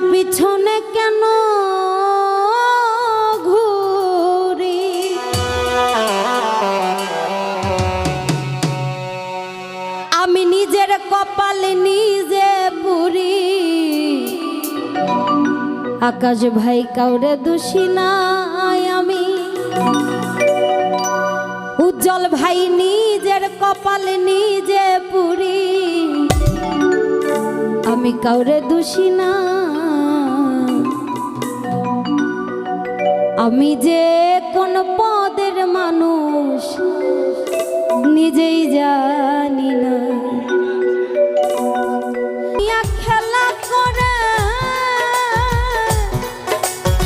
পিছনে কেন ঘুরি? আমি নিজের কপালে নিজে পুরি আকাশ ভাই কাউরে দোষী নাই আমি। উজ্জ্বল ভাই নিজের কপাল নিজে পুরি আমি কাউরে দোষী না আমি যে কোন পদের মানুষ নিজেই জানি না। খেলা করে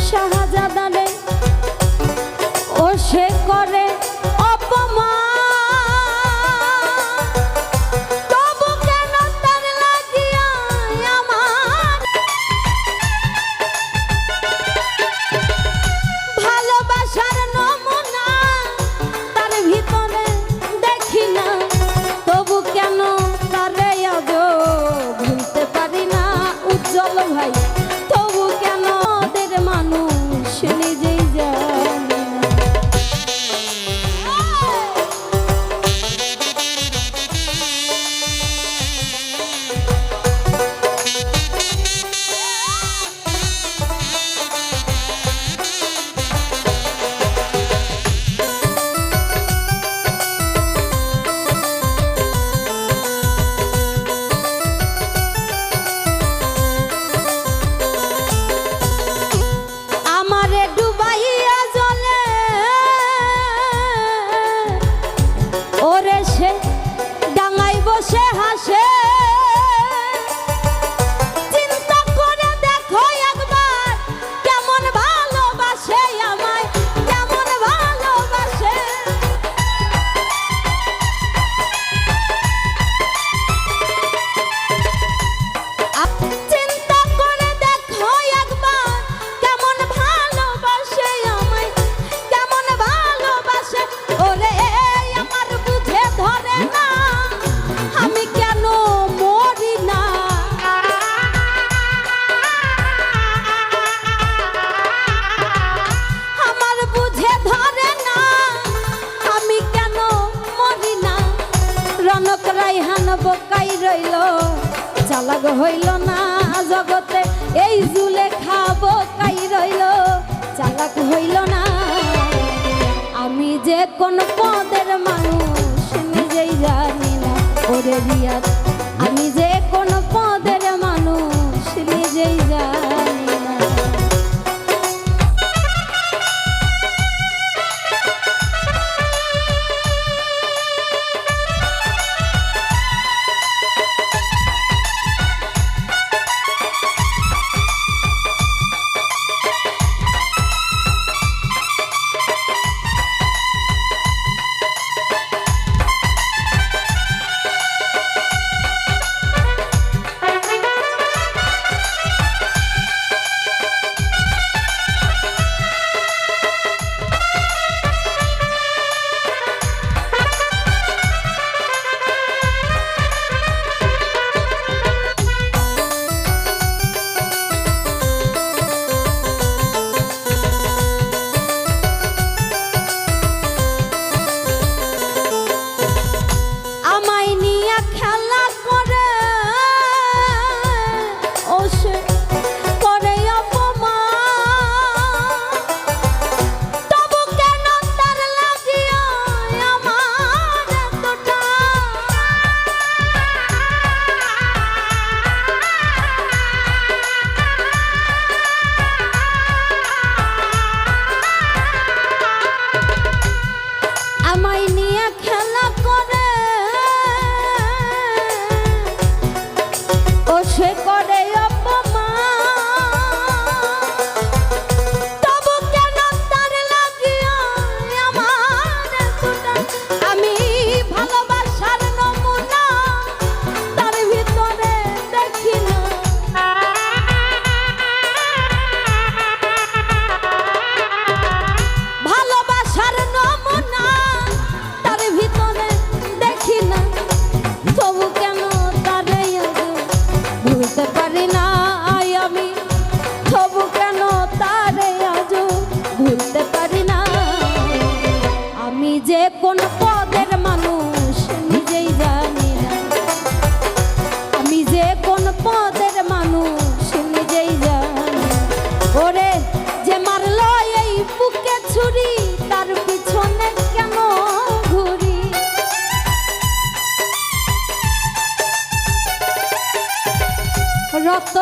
শাহজাদারে রইল চালাক হইল না জগতে, এই জুলে খাব কাই রইল, চালাক হইল না। আমি যে কোন পদের মানুষ, নিজেই জানি না ওরে রিয়াদ। আমি যে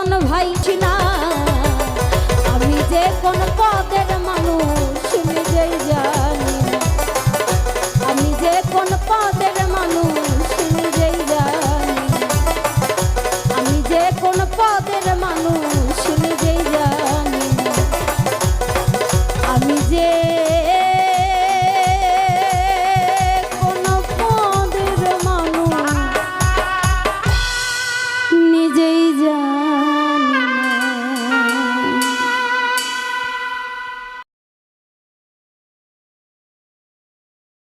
রতন ভাই চিনা আমি যে কোন পদের মানুষ নিজেই জানি না আমি যে কোন পদের মানুষ নিজেই জানি না। আমি যে কোন পদের